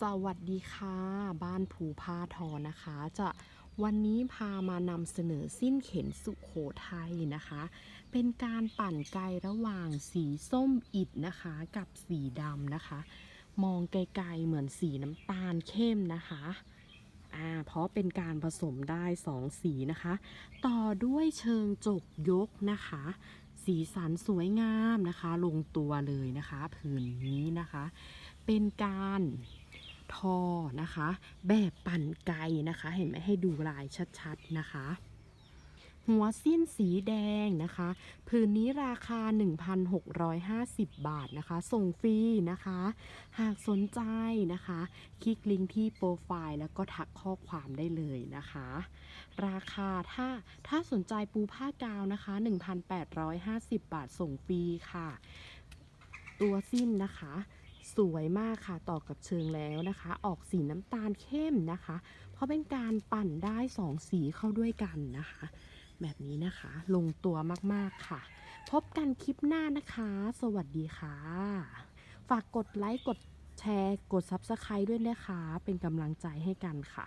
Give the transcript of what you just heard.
สวัสดีค่ะ บ้านภูพาทอนะคะ จะวันนี้พามานำเสนอสิ้นเข็นสุโขทัยนะคะ เป็นการปั่นไกลระหว่างสีส้มอิดนะคะกับสีดำนะคะ มองไกลๆเหมือนสีน้ำตาลเข้มนะคะอ่าเพราะเป็นการผสมได้สองสีนะคะ ต่อด้วยเชิงจกยกนะคะ สีสันสวยงามนะคะ ลงตัวเลยนะคะ ผืนนี้นะคะ เป็นการ ทอนะคะ แบบปั่นไกลนะคะ เห็นไหมให้ดูลายชัดๆนะคะ หัวสิ้นสีแดงนะคะผืนนี้ราคา 1,650 บาทนะคะ ส่งฟรีนะคะ หากสนใจนะคะ คลิกลิงก์ที่โปรไฟล์แล้วก็ทักข้อความได้เลยนะคะ ราคาถ้าถ้าสนใจปูผ้ากาวนะคะ 1,850 บาทส่งฟรีค่ะ ตัวสิ้นนะคะ สวยมากค่ะต่อกับเชิงแล้วนะคะ ออกสีน้ำตาลเข้มนะคะ เพราะเป็นการปั่นได้สองสีเข้าด้วยกันนะคะ แบบนี้นะคะ ลงตัวมากๆค่ะ พบกันคลิปหน้านะคะ สวัสดีค่ะ ฝากกดไลค์กดแชร์ กด Subscribe ด้วยนะคะ เป็นกำลังใจให้กันค่ะ